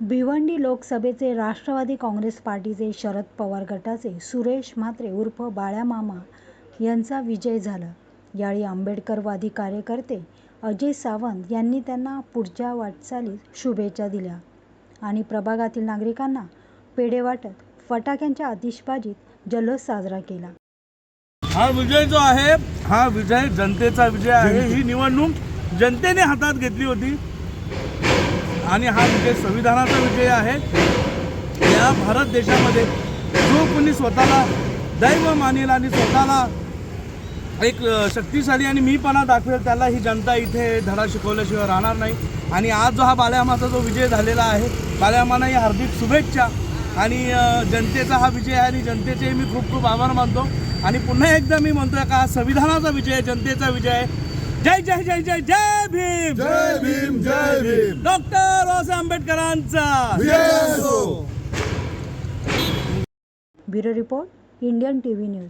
लोकसभेचे राष्ट्रवादी काँग्रेस पार्टीचे शरद पवार गटाचे सुरेश म्हात्रे उर्फ बाळ्या मामा यांचा विजय झाला. यावेळी आंबेडकरवादी कार्यकर्ते अजय सावंत यांनी त्यांना पुढच्या वाटचालीत शुभेच्छा दिल्या. आणि प्रभागातील नागरिकांना पेढे वाटत फटाक्यांच्या आतिषबाजीत जल्लोष साजरा केला. हा विजय जो आहे हा विजय जनतेचा विजय आहे. ही निवडणूक जनतेने हातात घेतली होती. आणि हा विजय संविधानाचा विजय आहे. या भारत देशामध्ये जो कोणी स्वतःला दैव मानेल आणि स्वतःला एक शक्तिशाली आणि मीपणा दाखवेल त्याला ही जनता इथे धडा शिकवल्याशिवाय राहणार नाही. आणि आज जो हा बाल्यामाचा जो विजय झालेला आहे बाल्यामाना ही हार्दिक शुभेच्छा. आणि जनतेचा हा विजय आहे आणि जनतेचे मी खूप खूप आभार मानतो. आणि पुन्हा एकदा मी म्हणतोय का हा संविधानाचा विजय आहे जनतेचा विजय आहे. जय जय जय जय जय भीम! जय भीम जय भीम! डॉक्टर बाबासाहेब आंबेडकरांचा! Bureau report Indian T V news.